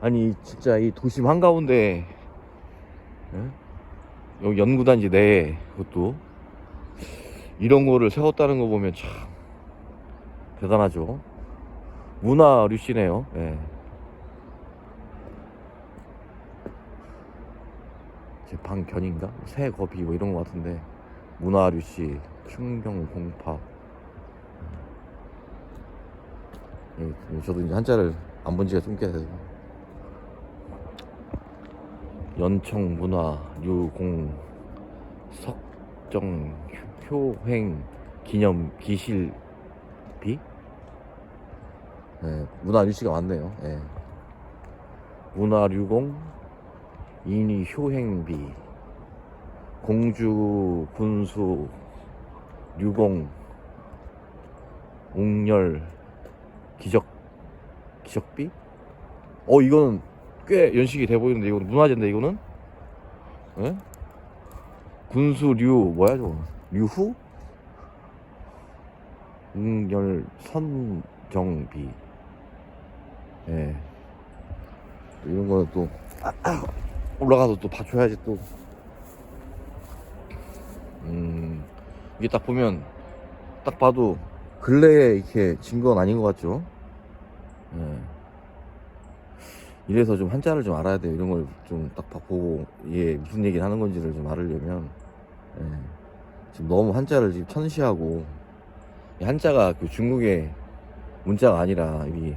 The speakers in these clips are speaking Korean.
아니 진짜 이 도심 한가운데 예? 여기 연구단지 내에 그것도 이런 거를 세웠다는 거 보면 참 대단하죠. 문화 류씨네요. 예. 제 방견인가? 새 거비 뭐 이런 거 같은데 문화 류씨 충경 공파 예, 저도 이제 한자를 안 본 지가 좀 꽤 돼서 연청 문화 류공 석정 효- 효행 기념 기실비 예, 문화 류씨가 많네요 예. 문화 류공 인이 효행비 공주 군수 류공 옥열 기적 기적비? 어 이거는 꽤 연식이 돼 보이는데 이거는 문화재인데 이거는? 예? 군수류 뭐야 저거? 류후? 옥열 선정비 예 이런 거는 또 올라가서 또 봐줘야지 또. 음, 이게 딱 보면, 딱 봐도 근래에 이렇게 진 건 아닌 것 같죠? 예. 이래서 좀 한자를 좀 알아야 돼요. 이런 걸 좀 딱 보고, 이게 무슨 얘기를 하는 건지를 좀 알으려면, 예. 지금 너무 한자를 지금 천시하고, 이 한자가 그 중국의 문자가 아니라, 이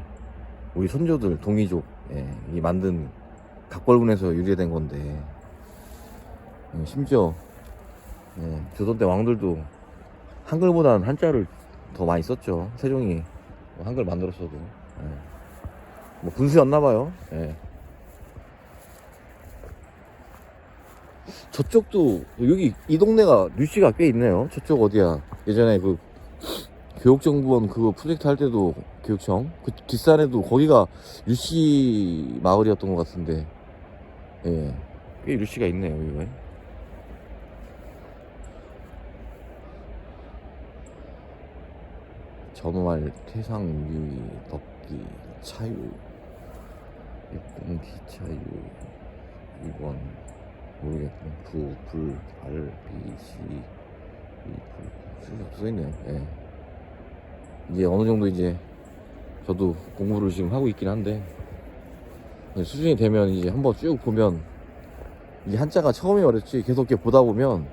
우리 선조들, 동이족, 예, 이 만든 각벌군에서 유래된 건데 예, 심지어 예, 조선 때 왕들도 한글보다는 한자를 더 많이 썼죠 세종이 뭐 한글 만들었어도 예. 뭐 분수였나 봐요. 예. 저쪽도 여기 이 동네가 류씨가 꽤 있네요. 저쪽 어디야? 예전에 그 교육정보원 그거 프로젝트 할 때도 교육청? 그 뒷산에도 거기가 류씨 마을이었던 것 같은데. 예. 꽤 류씨가 있네요 여기가. 전월 태상유의 덕기 차유 일동 기차유 이번 모르겠네 부불알비시 이불 써있네요 예. 이제 어느 정도 이제 저도 공부를 지금 하고 있긴 한데 수준이 되면 이제 한번 쭉 보면 이게 한자가 처음에 어렵지 계속 이렇게 보다 보면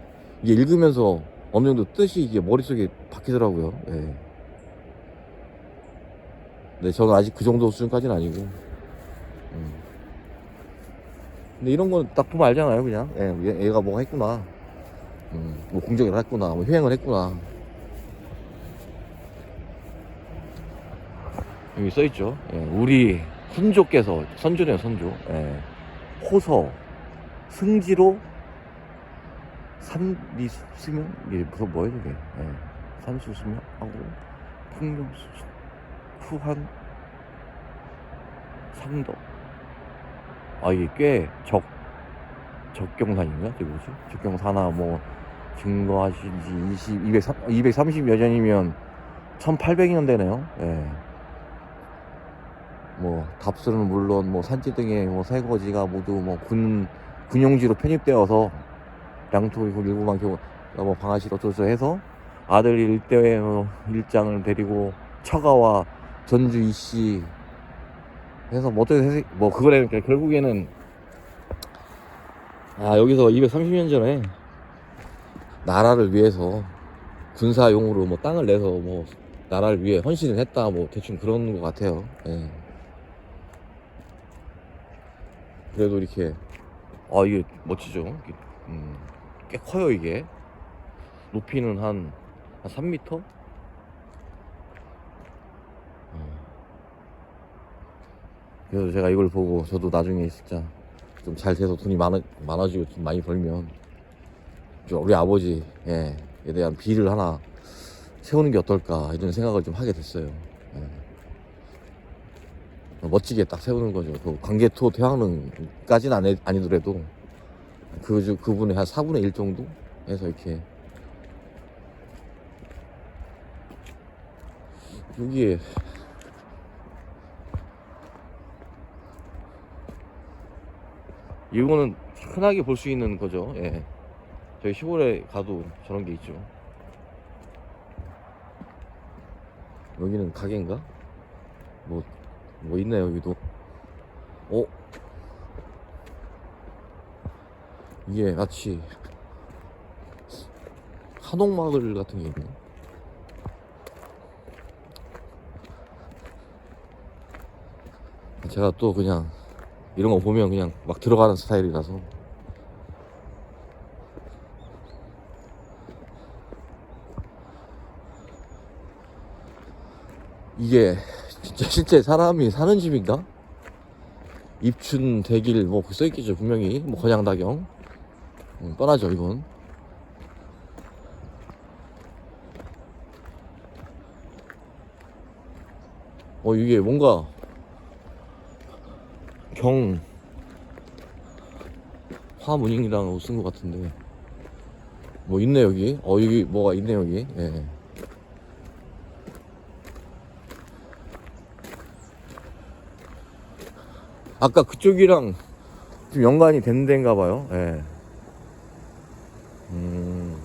이게 읽으면서 어느 정도 뜻이 이게 머릿속에 박히더라고요. 예. 근데 저는 아직 그 정도 수준까지는 아니고. 음. 근데 이런 건 딱 보면 알잖아요, 그냥. 예, 얘- 얘가 뭐가 했구나. 음, 뭐 공격을 했구나, 뭐 효행을 했구나. 여기 써있죠. 예, 우리 훈조께서 선조네요, 선조. 예, 호서, 승지로, 산리수명? 이게 무슨 뭐예요, 이게? 예, 산수수명하고, 풍경수, 후한, 상덕. 아, 이게 꽤 적, 적경산인가? 저게 뭐지? 적경산하 뭐, 증거하신 지 20, 230, 230여 년이면 1800년 되네요. 예. 뭐 답수는 물론 뭐 산지 등의 뭐 새거지가 모두 뭐 군 군용지로 편입되어서 양토 일부만 교, 뭐 방아실 어쩌서 해서 아들 일대 뭐 일장을 데리고 처가와 전주 이씨 해서 뭐 어떻게 뭐 그거래 그러니까 결국에는 아 여기서 230년 전에 나라를 위해서 군사용으로 뭐 땅을 내서 뭐 나라를 위해 헌신을 했다 뭐 대충 그런 것 같아요. 예. 그래도 이렇게 아 이게 멋지죠. 음, 꽤 커요 이게. 높이는 한, 한 3m? 그래서 제가 이걸 보고 저도 나중에 진짜 좀 잘 돼서 돈이 많아, 많아지고 좀 많이 벌면 좀 우리 아버지에 대한 비를 하나 세우는 게 어떨까 이런 생각을 좀 하게 됐어요. 예. 멋지게 딱 세우는 거죠. 그 관계토 대왕릉까지는 아니, 아니더라도 그, 주- 그분의 한 4분의 1 정도 해서 이렇게 여기에 이거는 흔하게 볼 수 있는 거죠. 예. 저희 시골에 가도 저런 게 있죠. 여기는 가게인가? 뭐, 뭐 있나요, 여기도? 어? 이게 마치 한옥마을 같은 게 있네. 제가 또 그냥 이런 거 보면 그냥 막 들어가는 스타일이라서. 이게 진짜 실제 사람이 사는 집인가? 입춘 대길 뭐 써있겠죠 분명히. 뭐 건양다경. 음, 뻔하죠 이건. 어 이게 뭔가 경 화문인이랑 쓴것 같은데. 뭐 있네 여기? 어 여기 뭐가 있네 여기? 예. 아까 그쪽이랑 좀 연관이 된 데인가 봐요. 예. 음.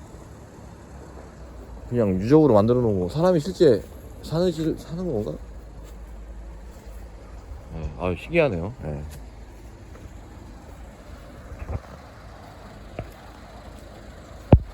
그냥 유적으로 만들어 놓고 사람이 실제 사는 집 사는 건가? 예. 아 신기하네요 예.